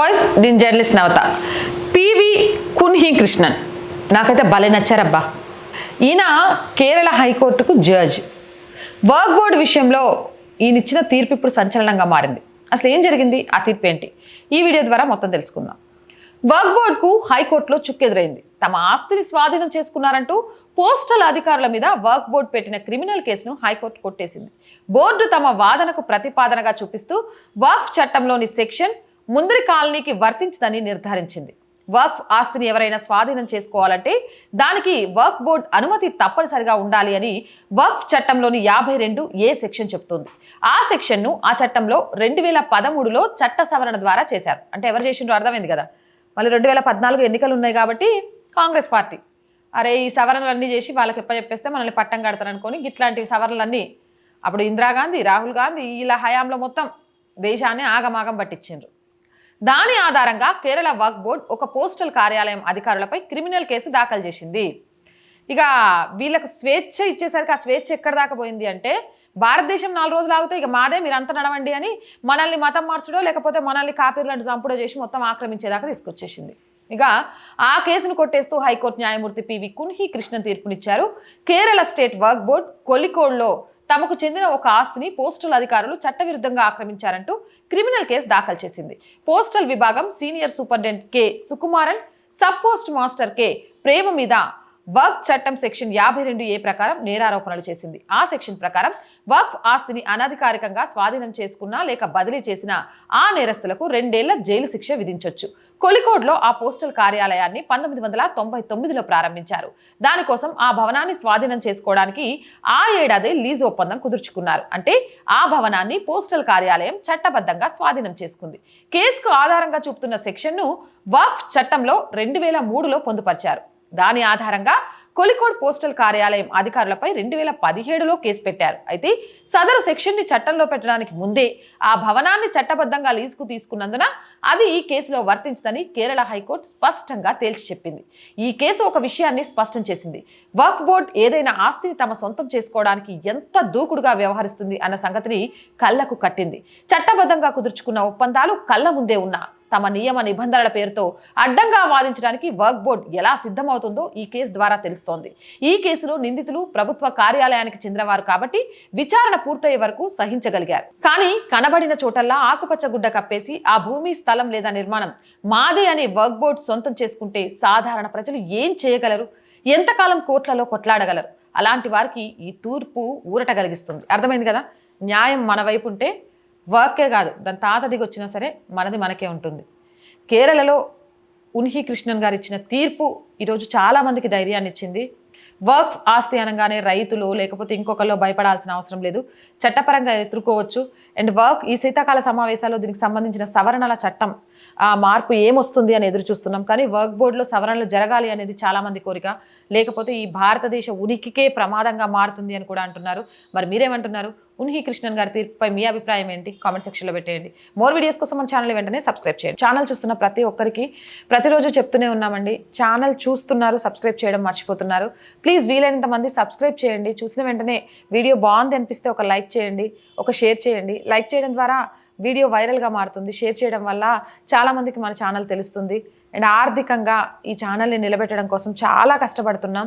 Voice నేను journalist నవత PV Kunhi Krishnan నాకైతే భలే నచ్చారబ్బా. ఈయన కేరళ హైకోర్టుకు జడ్జ్ వర్క్ బోర్డు విషయంలో ఈయన ఇచ్చిన తీర్పు ఇప్పుడు సంచలనంగా మారింది. అసలు ఏం జరిగింది? ఆ తీర్పు ఏంటి? ఈ వీడియో ద్వారా మొత్తం తెలుసుకుందాం. వర్క్ బోర్డుకు హైకోర్టులో చుక్కెదురైంది. తమ ఆస్తిని స్వాధీనం చేసుకున్నారంటూ పోస్టల్ అధికారుల మీద వర్క్ బోర్డు పెట్టిన క్రిమినల్ కేసును హైకోర్టు కొట్టేసింది. బోర్డు తమ వాదనకు ప్రతిపాదనగా చూపిస్తూ వర్క్ చట్టంలోని సెక్షన్ ముందరి కాలనీకి వర్తించదని నిర్ధారించింది. వర్క్ ఆస్తిని ఎవరైనా స్వాధీనం చేసుకోవాలంటే దానికి వర్క్ బోర్డ్ అనుమతి తప్పనిసరిగా ఉండాలి అని వర్క్ చట్టంలోని యాభై రెండు ఏ సెక్షన్ చెప్తుంది ఆ సెక్షన్ను ఆ చట్టంలో రెండు వేల పదమూడులో చట్ట సవరణ ద్వారా చేశారు. అంటే ఎవరు చేసిండ్రో అర్థమైంది కదా. మళ్ళీ రెండు వేల పద్నాలుగు ఎన్నికలు ఉన్నాయి కాబట్టి కాంగ్రెస్ పార్టీ. అరే ఈ సవరణలన్నీ చేసి వాళ్ళకి ఎప్పచెప్పేస్తే మనల్ని పట్టం కడతారు ఇట్లాంటి సవరణలన్నీ అప్పుడు ఇందిరాగాంధీ రాహుల్ గాంధీ ఇలా హయాంలో మొత్తం దేశాన్ని ఆగమాగం పట్టించిండ్రు. దాని ఆధారంగా కేరళ వర్క్ బోర్డ్ ఒక పోస్టల్ కార్యాలయం అధికారులపై క్రిమినల్ కేసు దాఖలు చేసింది. ఇక వీళ్ళకు స్వేచ్ఛ ఇచ్చేసరికి ఆ స్వేచ్ఛ ఎక్కడ దాకా పోయింది అంటే భారతదేశం నాలుగు రోజులు ఆగితే ఇక మాదే మీరు అంత నడవండి అని మనల్ని మతం మార్చడో లేకపోతే మనల్ని కాపీర్లను చంపుడో చేసి మొత్తం ఆక్రమించేదాకా తీసుకొచ్చేసింది. ఇక ఆ కేసును కొట్టేస్తూ హైకోర్టు న్యాయమూర్తి పివి కున్హి కృష్ణ తీర్పునిచ్చారు. కేరళ స్టేట్ వర్క్ బోర్డ్ కొలికోడ్లో తమకు చెందిన ఒక ఆస్తిని పోస్టల్ అధికారులు చట్టవిరుద్ధంగా ఆక్రమించారంటూ క్రిమినల్ కేసు దాఖలు చేసింది. పోస్టల్ విభాగం senior superintendent K. Sukumaran sub post master K. Prema మీద వర్క్ చట్టం సెక్షన్ యాభై రెండు ఏ ప్రకారం నేరారోపణలు చేసింది. ఆ సెక్షన్ ప్రకారం వర్క్ ఆస్తిని అనధికారికంగా స్వాధీనం చేసుకున్నా లేక బదిలీ చేసిన ఆ నేరస్తులకు రెండేళ్ళ జైలు శిక్ష విధించొచ్చు. కొలికోడ్లో ఆ పోస్టల్ కార్యాలయాన్ని పంతొమ్మిది వందల తొంభై తొమ్మిదిలో ప్రారంభించారు. దానికోసం ఆ భవనాన్ని స్వాధీనం చేసుకోవడానికి ఆ ఏడాది లీజు ఒప్పందం కుదుర్చుకున్నారు. అంటే ఆ భవనాన్ని పోస్టల్ కార్యాలయం చట్టబద్ధంగా స్వాధీనం చేసుకుంది. కేసుకు ఆధారంగా చూపుతున్న సెక్షన్ను వర్క్ చట్టంలో రెండు వేల మూడులో పొందుపరిచారు. దాని ఆధారంగా కొలికోడ్ పోస్టల్ కార్యాలయం అధికారులపై రెండు వేల పదిహేడులో కేసు పెట్టారు. అయితే సదరు సెక్షన్ని చట్టంలో పెట్టడానికి ముందే ఆ భవనాన్ని చట్టబద్ధంగా లీజుకు తీసుకున్నందున అది ఈ కేసులో వర్తించదని కేరళ హైకోర్టు స్పష్టంగా తేల్చి చెప్పింది. ఈ కేసు ఒక విషయాన్ని స్పష్టం చేసింది. వర్క్ బోర్డ్ ఏదైనా ఆస్తిని తమ సొంతం చేసుకోవడానికి ఎంత దూకుడుగా వ్యవహరిస్తుంది అన్న సంగతిని కళ్ళకు కట్టింది. చట్టబద్ధంగా కుదుర్చుకున్న ఒప్పందాలు కళ్ళ ముందే ఉన్నా తమ నియమ నిబంధనల పేరుతో అడ్డంగా వాదించడానికి వర్క్ బోర్డ్ ఎలా సిద్ధమవుతుందో ఈ కేసు ద్వారా తెలుస్తోంది. ఈ కేసులో నిందితులు ప్రభుత్వ కార్యాలయానికి చెందినవారు కాబట్టి విచారణ పూర్తయ్యే వరకు సహించగలిగారు. కానీ కనబడిన చోటల్లా ఆకుపచ్చ గుడ్డ కప్పేసి ఆ భూమి స్థలం లేదా నిర్మాణం మాదే అనే వర్క్ బోర్డ్ సొంతం చేసుకుంటే సాధారణ ప్రజలు ఏం చేయగలరు? ఎంతకాలం కోట్లలో కొట్లాడగలరు? అలాంటి వారికి ఈ తూర్పు ఊరట కలిగిస్తుంది. అర్థమైంది కదా? న్యాయం మన వైపు ఉంటే వర్కే కాదు దాని తాత దిగి వచ్చినా సరే మనది మనకే ఉంటుంది. కేరళలో ఉన్హి కృష్ణన్ గారు ఇచ్చిన తీర్పు ఈరోజు చాలామందికి ధైర్యాన్ని ఇచ్చింది. వర్క్ ఆస్తి అనగానే రైతులు లేకపోతే ఇంకొకరిలో భయపడాల్సిన అవసరం లేదు. చట్టపరంగా ఎదుర్కోవచ్చు. అండ్ వర్క్ ఈ శీతాకాల సమావేశాల్లో దీనికి సంబంధించిన సవరణల చట్టం ఆ మార్పు ఏమొస్తుంది అని ఎదురు చూస్తున్నాం. కానీ వర్క్ బోర్డులో సవరణలు జరగాలి అనేది చాలామంది కోరిక. లేకపోతే ఈ భారతదేశ ఉనికికే ప్రమాదంగా మారుతుంది అని కూడా అంటున్నారు. మరి మీరేమంటున్నారు? ఉన్హి కృష్ణన్ గారి తీర్పుపై మీ అభిప్రాయం ఏంటి? కామెంట్ సెక్షన్లో పెట్టేయండి. మోర్ వీడియోస్ కోసం మన ఛానల్ వెంటనే సబ్స్క్రైబ్ చేయండి. ఛానల్ చూస్తున్న ప్రతి ఒక్కరికి ప్రతిరోజు చెప్తూనే ఉన్నామండి. ఛానల్ చూస్తున్నారు సబ్స్క్రైబ్ చేయడం మర్చిపోతున్నారు. ప్లీజ్ వీలైనంత మంది సబ్స్క్రైబ్ చేయండి. చూసిన వెంటనే వీడియో బాగుంది అనిపిస్తే ఒక లైక్ చేయండి ఒక షేర్ చేయండి. లైక్ చేయడం ద్వారా వీడియో వైరల్గా మారుతుంది. షేర్ చేయడం వల్ల చాలామందికి మన ఛానల్ తెలుస్తుంది. అండ్ ఆర్థికంగా ఈ ఛానల్ని నిలబెట్టడం కోసం చాలా కష్టపడుతున్నాం.